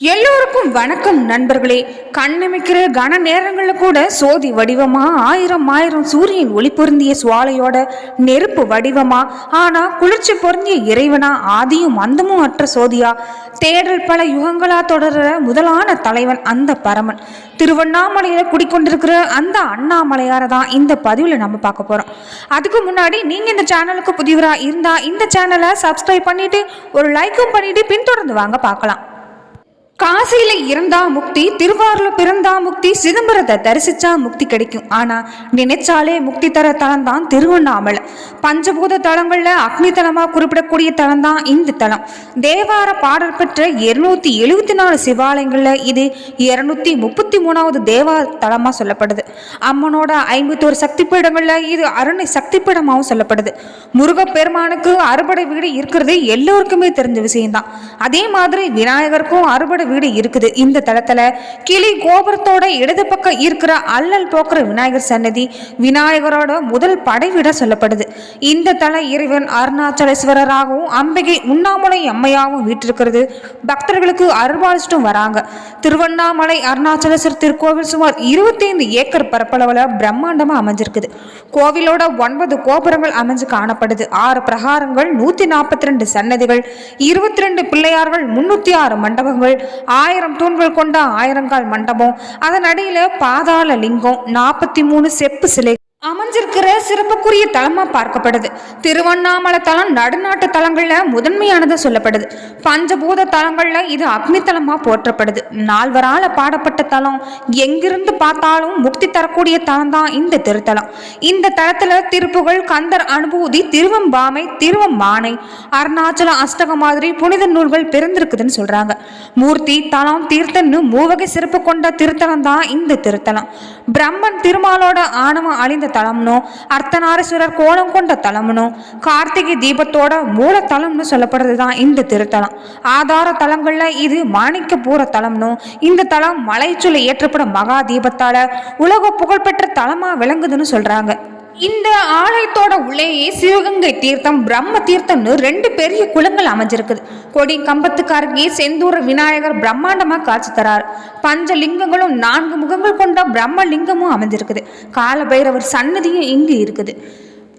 எல்லோருக்கும் வணக்கம் நண்பர்களே. கண்ணமைக்கிற கன நேரங்களில் கூட சோதி வடிவமா ஆயிரம் ஆயிரம் சூரியன் ஒளி பொருந்திய சுவாலையோட நெருப்பு வடிவமா ஆனா குளிர்ச்சி பொருந்திய இறைவனா ஆதியும் அந்தமும் அற்ற சோதியா. தேடல் பல யுகங்களா தொடர்ற முதலான தலைவன் அந்த பரமன். திருவண்ணாமலையில குடிக்கொண்டிருக்கிற அந்த அண்ணாமலையாரை தான் இந்த பதிவில் நம்ம பார்க்க போறோம். அதுக்கு முன்னாடி நீங்க இந்த சேனலுக்கு புதியவரா இருந்தா இந்த சேனலை சப்ஸ்கிரைப் பண்ணிட்டு ஒரு லைக்கும் பண்ணிட்டு பின்தொடர்ந்து வாங்க பார்க்கலாம். காசியில இருந்தா முக்தி திருவாரூர்ல பிறந்தா முக்தி சிதம்பரத்தை தரிசிச்சா முக்தி கிடைக்கும். ஆனா நினைச்சாலே முக்தி தர தலம் தான் திருவண்ணாமலை. பஞ்சபூத தலங்கள்ல அக்னி தலமா குறிப்பிடக்கூடிய தலம் தான் இந்த தலம். தேவார பாடல் பெற்ற இருநூத்தி எழுபத்தி நாலு சிவாலயங்கள்ல இது இருநூத்தி முப்பத்தி மூணாவது தேவார தலமா சொல்லப்படுது. அம்மனோட ஐம்பத்தோரு சக்தி பீடங்கள்ல இது அருணை சக்தி பீடமாகவும் சொல்லப்படுது. முருகப்பெருமானுக்கு அறுபடை வீடு இருக்கிறது எல்லோருக்குமே தெரிஞ்ச விஷயம்தான். அதே மாதிரி விநாயகருக்கும் அறுபடை வீடு இருக்குது. இந்த தளத்துல கிளி கோபுரத்தோட இடது பக்கம் இருக்கிற அல்லல் போக்குற விநாயகர் சன்னதி விநாயகரோட முதல் படைவிட சொல்லப்படுது. இந்த தல இறைவன் அருணாச்சலேஸ்வரராகவும் அம்பிகை உண்ணாமலை அம்மையாகவும் வீட்டிருக்கிறது பக்தர்களுக்கு அருள்பாலிச்சிட்டும் வராங்க. திருவண்ணாமலை அருணாச்சலேஸ்வரர் திருக்கோவில் சுமார் இருபத்தைந்து ஏக்கர் பரப்பளவில் பிரம்மாண்டமா அமைஞ்சிருக்குது. கோவிலோட ஒன்பது கோபுரங்கள் அமைஞ்சு காணப்படுது. ஆறு பிரகாரங்கள் நூத்தி நாற்பத்தி ரெண்டு சன்னதிகள் இருபத்தி ரெண்டு பிள்ளையார்கள் முன்னூத்தி ஆறு மண்டபங்கள் ஆயிரம் தூண்கள் கொண்ட ஆயிரங்கால் மண்டபம். அதன் அடியில் பாதாள லிங்கம் நாற்பத்தி மூணு செப்பு சிலை. அமைஞ்சிருக்கிற சிறப்புக்குரிய தலமா பார்க்கப்படுது. திருவண்ணாமலை தலம் நடுநாட்டு தலங்கள்ல முதன்மையானது சொல்லப்படுது. பஞ்சபூத தலங்கள்ல இது அக்னி தலமா போற்றப்படுது. நால்வரால பாடப்பட்ட தலம் எங்கிருந்து பார்த்தாலும் முக்தி தரக்கூடிய தலம் தான் இந்த திருத்தலம். இந்த தலத்துல திருப்புகழ் கந்தர் அனுபூதி திருவம்பாமை திருவம்பானை அருணாச்சல அஷ்டகம் மாதிரி புனித நூல்கள் பிறந்திருக்குதுன்னு சொல்றாங்க. மூர்த்தி தலம் தீர்த்தன்னு மூவகை சிறப்பு கொண்ட திருத்தலம் தான் இந்த திருத்தலம். பிரம்மன் திருமாலோட ஆணவம் அழிந்த தலம்னும் அர்த்தநாரீஸ்வரர் கோலம் கொண்ட தலம்னும் கார்த்திகை தீபத்தோட மூல தலம்னு சொல்லப்படுறது தான் இந்த திருத்தலம். ஆதார தலங்களில் இது மாணிக்க பூர தலம்னும் இந்த தலம் மலைச்சுளை ஏற்றப்படும் மகா தீபத்தால உலக புகழ்பெற்ற தலமாக விளங்குதுன்னு சொல்கிறாங்க இந்த ஆலயத்தோட உள்ளேயே சிவகங்கை தீர்த்தம் பிரம்ம தீர்த்தம்னு ரெண்டு பெரிய குளங்கள் அமைஞ்சிருக்குது. கொடி கம்பத்துக்காரங்கே செந்தூர விநாயகர் பிரம்மாண்டமாக காட்சி தரார். பஞ்ச லிங்கங்களும் நான்கு முகங்கள் கொண்ட பிரம்ம லிங்கமும் அமைஞ்சிருக்குது. காலபைரவர் சன்னதியும் இங்கு இருக்குது.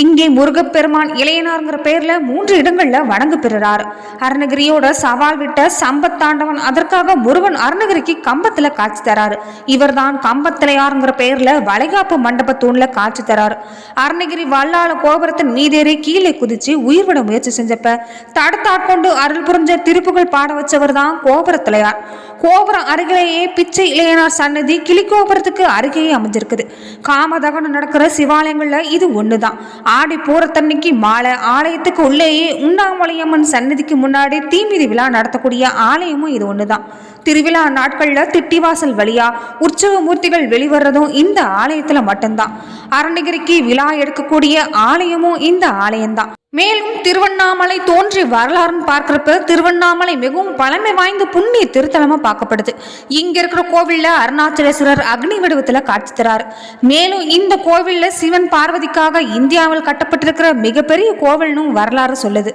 இங்கே முருகப்பெருமான் இளையனார்ங்கிற பேர்ல மூன்று இடங்கள்ல வணங்கு பெறுறார். அருணகிரியோட சவால் விட்ட சம்பத்தாண்டவன் அதற்காக முருகன் அருணகிரிக்கு கம்பத்துல காட்சி தராரு. இவர்தான் கம்பத்திலையாருங்கிற பேர்ல வளைகாப்பு மண்டப தூண்ல காட்சி தராரு. அருணகிரி வல்லாள கோபுரத்தின் மீதேறி கீழே குதிச்சு உயிர் விட முயற்சி செஞ்சப்ப தடுத்தாட்கொண்டு அருள் புரிஞ்ச திருப்புகள் பாட வச்சவர் தான் கோபுரத்திலையார் கோபுரம் அருகிலேயே பிச்சை இளையனார் சன்னதி கிளி கோபுரத்துக்கு அருகேயே அமைஞ்சிருக்குது. காமதகனம் நடக்கிற சிவாலயங்கள்ல இது ஒண்ணுதான். ஆடி பூரத்தன்னைக்கு மாலை. ஆலயத்துக்கு உள்ளேயே உண்ணாமலையம்மன் சன்னதிக்கு முன்னாடி தீமிதி விழா நடத்தக்கூடிய ஆலயமும் இது ஒண்ணுதான். திருவிழா நாட்கள்ல திட்டிவாசல் வழியா உற்சவ மூர்த்திகள் வெளிவர்றதும் இந்த ஆலயத்துல மட்டும்தான். அருணகிரிக்கு விழா எடுக்கக்கூடிய ஆலயமும் இந்த ஆலயம்தான். மேலும் திருவண்ணாமலை தோன்றி வரலாறுன்னு பார்க்குறப்ப திருவண்ணாமலை மிகவும் பழமை வாய்ந்த புண்ணிய திருத்தலமாக பார்க்கப்படுது. இங்கே இருக்கிற கோவிலில் அருணாச்சலேஸ்வரர் அக்னி வடிவத்தில் காட்சி தரார். மேலும் இந்த கோவிலில் சிவன் பார்வதிக்காக இந்தியாவில் கட்டப்பட்டிருக்கிற மிகப்பெரிய கோவில்னும் வரலாறு சொல்லுது.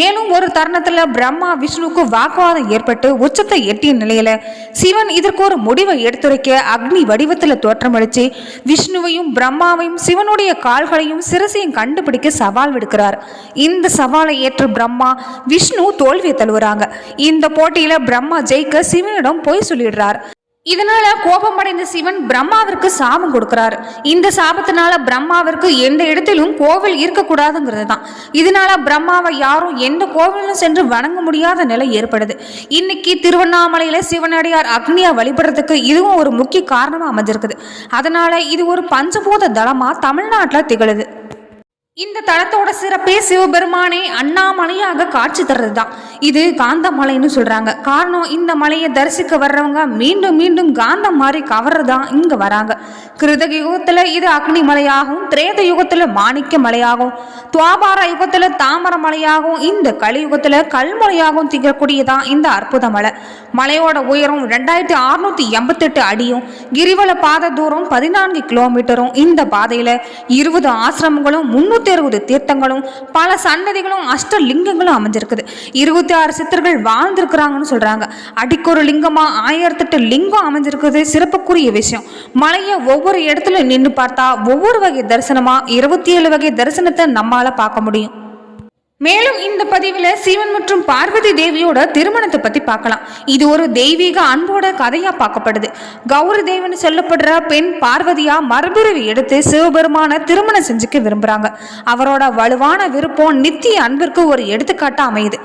மேலும் ஒரு தருணத்தில் பிரம்மா விஷ்ணுவுக்கு வாக்குவாதம் ஏற்பட்டு உச்சத்தை எட்டிய நிலையில் சிவன் இதற்கு ஒரு முடிவை எடுத்துரைக்க அக்னி வடிவத்தில் தோற்றமளிச்சு விஷ்ணுவையும் பிரம்மாவையும் சிவனுடைய கால்களையும் சிரசையும் கண்டுபிடிக்க சவால் விடுக்கிறார். இந்த சவாலை ஏற்ற பிரம்மா விஷ்ணு தோல்வியை தழுவுறாங்க. இந்த போட்டியில பிரம்மா ஜெயிக்க சிவனிடம் போய் சொல்லிடுறார். இதனால கோபமடைந்த சிவன் பிரம்மாவிற்கு சாபம் கொடுக்கிறார். இந்த சாபத்தினால பிரம்மாவிற்கு எந்த இடத்திலும் கோவில் இருக்கக்கூடாதுங்கிறது தான் இதனால பிரம்மாவை யாரும் எந்த கோவிலும் சென்று வணங்க முடியாத நிலை ஏற்படுது. இன்னைக்கு திருவண்ணாமலையில சிவனடியார் அக்னியா வழிபடுறதுக்கு இதுவும் ஒரு முக்கிய காரணமா அமைஞ்சிருக்குது. அதனால இது ஒரு பஞ்சபூத தளமா தமிழ்நாட்டில் திகழுது. இந்த தலத்தோட சிறப்பே சிவபெருமானே அண்ணாமலையாக காட்சி தர்றது தான் இது காந்தமலைன்னு சொல்றாங்க. காரணம் இந்த மலையை தரிசிக்க வர்றவங்க மீண்டும் மீண்டும் காந்தம் மாதிரி கவர்றதான் இங்க வராங்க. கிருதக யுகத்துல இது அக்னி மலையாகவும் திரேத யுகத்துல மாணிக்க மலையாகவும் துவாபார யுகத்துல தாமர மலையாகவும் இந்த கலியுகத்துல கல்மலையாகவும் திகழக்கூடியதான் இந்த அற்புத மலை. மலையோட உயரம் ரெண்டாயிரத்தி அறுநூத்தி எண்பத்தெட்டு அடியும் கிரிவல பாத தூரம் பதினான்கு கிலோமீட்டரும். இந்த பாதையில இருபது ஆசிரமங்களும் முன்னூத்தி முன்னூத்தி அறுபது தீர்த்தங்களும் பல சன்னதிகளும் அஷ்டலிங்கங்களும் அமைஞ்சிருக்குது. இருபத்தி ஆறு சித்தர்கள் வாழ்ந்திருக்கிறாங்கன்னு சொல்றாங்க. அடிக்கொரு லிங்கமா ஆயிரத்தெட்டு லிங்கம் அமைஞ்சிருக்குது. சிறப்புக்குரிய விஷயம். மலையை ஒவ்வொரு இடத்துல நின்று பார்த்தா ஒவ்வொரு வகை தரிசனமா இருபத்தி ஏழு வகை தரிசனத்தை நம்மளால் பார்க்க முடியும். மேலும் இந்த பதிவில் சிவன் மற்றும் பார்வதி தேவியோட திருமணத்தை பத்தி பார்க்கலாம். இது ஒரு தெய்வீக அன்போட கதையா பார்க்கப்படுது. கௌரி தேவன் சொல்லப்படுற பெண் பார்வதியா மறுபிறவி எடுத்து சிவபெருமான திருமணம் செஞ்சுக்க விரும்புறாங்க. அவரோட வலுவான விருப்பம் நித்திய அன்பிற்கு ஒரு எடுத்துக்காட்டா அமையுது.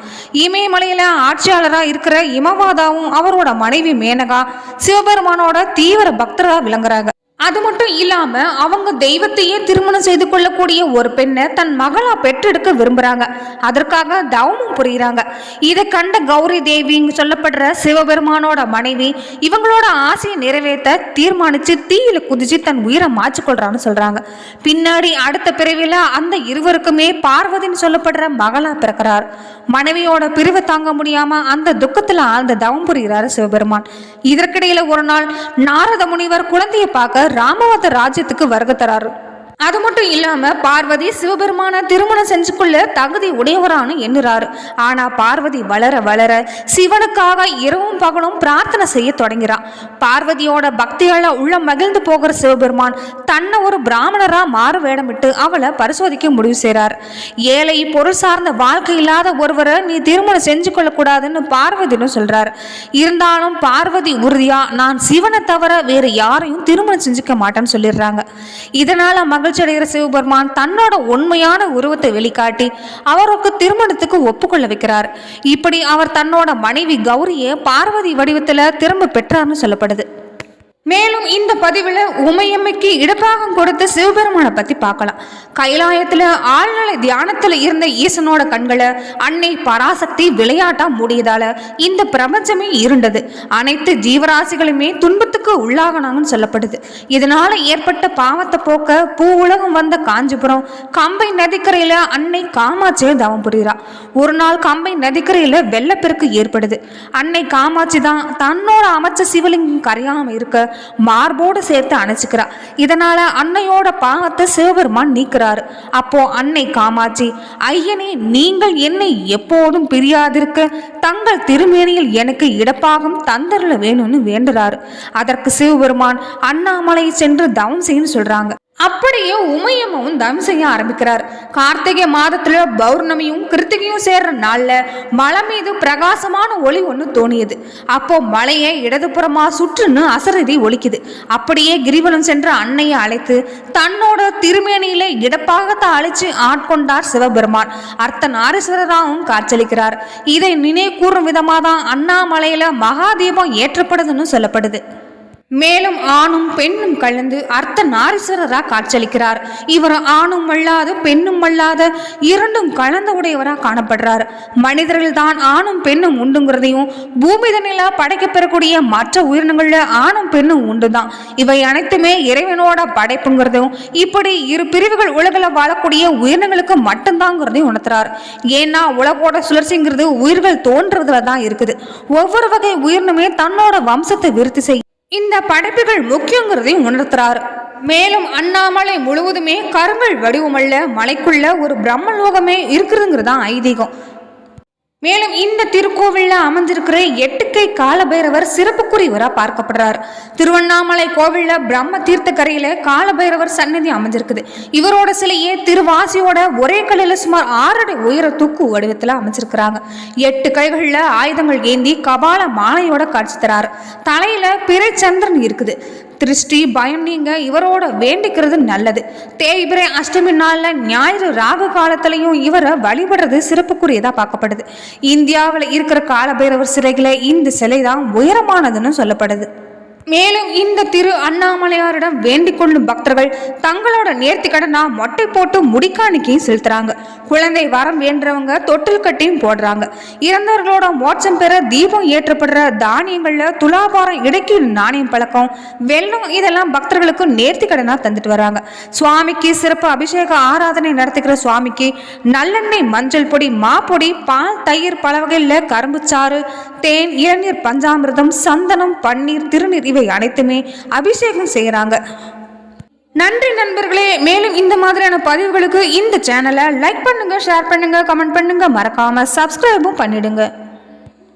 இமயமலையில ஆட்சியாளராக இருக்கிற இமவாதாவும் அவரோட மனைவி மேனகா சிவபெருமானோட தீவிர பக்தராக விளங்குறாங்க. அது மட்டும் இல்லாம அவங்க தெய்வத்தையே திருமணம் செய்து கொள்ளக்கூடிய ஒரு பெண்ணை தன் மகளா பெற்றெடுக்க விரும்புறாங்க. அதற்காக தவமும் புரியுறாங்க. இதை கண்ட கௌரி தேவின்னு சொல்லப்படுற சிவபெருமானோட மனைவி இவங்களோட ஆசையை நிறைவேற்ற தீர்மானிச்சு தீயில குதிச்சு தன் உயிரை மாற்றிக்கொள்றான்னு சொல்றாங்க. பின்னாடி அடுத்த பிறவில அந்த இருவருக்குமே பார்வதின்னு சொல்லப்படுற மகளா பிறக்கிறார். மனைவியோட பிரிவை தாங்க முடியாம அந்த துக்கத்துல ஆழ்ந்த தவம் புரிகிறாரு சிவபெருமான். இதற்கிடையில ஒரு நாள் நாரத முனிவர் குழந்தையை பார்க்க ராமவத ராஜ்யத்துக்கு வருகை தராரு. அது மட்டும் இல்லாம பார்வதி சிவபெருமான திருமணம் செஞ்சுக்குள்ள தகுதி உடையவரான்னு எண்ணுறாரு. ஆனா பார்வதி வளர வளர சிவனுக்காக இரவும் பகலும் பிரார்த்தனை செய்ய தொடங்கிறான் பார்வதியோட பக்தியால உள்ள மகிழ்ந்து போகிற சிவபெருமான் தன்னை ஒரு பிராமணரா மாறு வேடமிட்டு அவளை பரிசோதிக்க முடிவு செய்கிறார் ஏழை பொருள் சார்ந்த வாழ்க்கை இல்லாத ஒருவரை நீ திருமணம் செஞ்சு கொள்ளக்கூடாதுன்னு பார்வதினு சொல்றாரு. இருந்தாலும் பார்வதி உறுதியா நான் சிவனை தவிர வேறு யாரையும் திருமணம் செஞ்சுக்க மாட்டேன்னு சொல்லிடுறாங்க. இதனால மகள் அடைகிற சிவபெருமான் தன்னோட உண்மையான உருவத்தை வெளிக்காட்டி அவருக்கு திருமணத்துக்கு ஒப்புக்கொள்ள வைக்கிறார். இப்படி அவர் தன்னோட மனைவி கௌரியை பார்வதி வடிவத்துல திரும்ப பெற்றார்னு சொல்லப்படுது. மேலும் இந்த பதிவில் உமையம்மைக்கு இடப்பாகம் கொடுத்து சிவபெருமானை பத்தி பார்க்கலாம். கைலாயத்துல ஆழ்நிலை தியானத்துல இருந்த ஈசனோட கண்களை அன்னை பராசக்தி விளையாட்டா மூடியதால இந்த பிரபஞ்சமே இருண்டது. அனைத்து ஜீவராசிகளுமே துன்பத்துக்கு உள்ளாகனாங்கன்னு சொல்லப்படுது. இதனால ஏற்பட்ட பாவத்தை போக்க பூ உலகம் வந்த காஞ்சிபுரம் கம்பை நதிக்கரையில அன்னை காமாட்சியை தவம் புரிகிறா ஒரு நாள் கம்பை நதிக்கரையில வெள்ளப்பெருக்கு ஏற்படுது. அன்னை காமாட்சி தான் தன்னோட அமைச்ச சிவலிங்கம் கரையாம இருக்க மார்போடு சேர்த்து அணைச்சிக்கிறா. இதனால அன்னையோட பாகத்தை சிவபெருமான் நீக்கிறாரு. அப்போ அன்னை காமாட்சி ஐயனே நீங்கள் என்னை எப்போதும் பிரியாதிருக்க தங்கள் திருமேனியில் எனக்கு இடப்பாகம் தந்தரல வேணும்னு வேண்டுறாரு. அதற்கு சிவபெருமான் அண்ணாமலை சென்று தவம் செய்யன்னு சொல்றாங்க. அப்படியே உமையம்மாவும் தவம் செய்ய ஆரம்பிக்கிறார். கார்த்திகை மாதத்துல பௌர்ணமியும் கிருத்திகையும் சேர்ற நாள்ல மலை மீது பிரகாசமான ஒளி ஒன்று தோணியது. அப்போ மலையை இடதுபுறமா சுற்றுன்னு அசரதி ஒலிக்குது. அப்படியே கிரிவலம் சென்ற அன்னையை அழைத்து தன்னோட திருமேனியில இடப்பாகத்தை அழைச்சு ஆட்கொண்டார் சிவபெருமான். அர்த்த நாரீஸ்வரராகவும் காட்சியளிக்கிறார். இதை நினைவு கூறும் விதமாக தான் அண்ணாமலையில மகாதீபம் ஏற்றப்படுதுன்னு சொல்லப்படுது. மேலும் ஆணும் பெண்ணும் கலந்து அர்த்த நாரீஸ்வரராக காட்சியளிக்கிறார். இவர் ஆணும் அல்லாத பெண்ணும் அல்லாத இரண்டும் கலந்த உடையவராக காணப்படுறார். மனிதர்கள் தான் ஆணும் பெண்ணும் உண்டுங்கிறதையும் பூமிதனில படைக்கப்பெறக்கூடிய மற்ற உயிரினங்கள்ல ஆணும் பெண்ணும் உண்டுதான். இவை அனைத்துமே இறைவனோட படைப்புங்கிறதையும் இப்படி இரு பிரிவுகள் உலகில் வாழக்கூடிய உயிரினங்களுக்கு மட்டும்தாங்கிறதையும் உணர்த்துறார். ஏன்னா உலகோட சுழற்சிங்கிறது உயிர்கள் தோன்றதுல தான் இருக்குது. ஒவ்வொரு வகை உயிரினமே தன்னோட வம்சத்தை விருத்தி செய்யும் இந்த படைப்புகள் முக்கியங்கிறதையும் உணர்த்துறார். மேலும் அண்ணாமலை முழுவதுமே கருங்கல் வடிவமல்ல மலைக்குள்ள ஒரு பிரம்மலோகமே இருக்குதுங்கிறதான் ஐதீகம். மேலும் இந்த திருக்கோவில்ல அமைஞ்சிருக்கிற எட்டுக்கை காலபைரவர் சிறப்புக்குரியவராக பார்க்கப்படுறார். திருவண்ணாமலை கோவில்ல பிரம்ம தீர்த்தக்கரையில காலபைரவர் சன்னதி அமைஞ்சிருக்குது இவரோட சிலையே திருவாசியோட ஒரே கல்லில் சுமார் ஆறடி உயர தூக்கு வடிவத்தில் அமைச்சிருக்கிறாங்க எட்டு கைகளில் ஆயுதங்கள் ஏந்தி கபால மாலையோட காட்சி தரார். தலையில பிறைச்சந்திரன் இருக்குது. திருஷ்டி பயம் நீங்க இவரோட வேண்டிக்கிறது நல்லது. தேய்பிரை அஷ்டமி நாளில் ஞாயிறு ராகு காலத்திலையும் இவரை வழிபடுறது சிறப்புக்குரியதாக பார்க்கப்படுது. இந்தியாவில் இருக்கிற காலபைரவர் சிலைகளை இந்த சிலை தான் உயரமானதுன்னு சொல்லப்படுது. மேலும் இந்த திரு அண்ணாமலையாரிடம் வேண்டிக் கொள்ளும் பக்தர்கள் தங்களோட நேர்த்தி கடனா மொட்டை போட்டு முடிக்காணிக்கையும் செலுத்துறாங்க. குழந்தை வரம் வேண்டவங்க தொட்டில் கட்டியும் போடுறாங்க. இறந்தவர்களோட மோட்சம் பெற தீபம் ஏற்றப்படுற தானியங்கள்ல துலாபாரம் இடைக்கு நாணயம் பழக்கம் வெள்ளம் இதெல்லாம் பக்தர்களுக்கு நேர்த்தி கடனா தந்துட்டு வராங்க. சுவாமிக்கு சிறப்பு அபிஷேக ஆராதனை நடத்துகிற சுவாமிக்கு நல்லெண்ணெய் மஞ்சள் பொடி மாப்பொடி பால் தயிர் பல வகையில் கரும்புச்சாறு தேன் இளநீர் பஞ்சாமிர்தம் சந்தனம் பன்னீர் திருநீர் இவை அனைத்துமே அபிஷேகம் செய்கிறாங்க நன்றி நண்பர்களே மேலும் இந்த மாதிரியான பதிவுகளுக்கு இந்த சேனலை லைக் பண்ணுங்க ஷேர் பண்ணுங்க கமெண்ட் பண்ணுங்க. மறக்காம சப்ஸ்கிரைபும் பண்ணிடுங்க.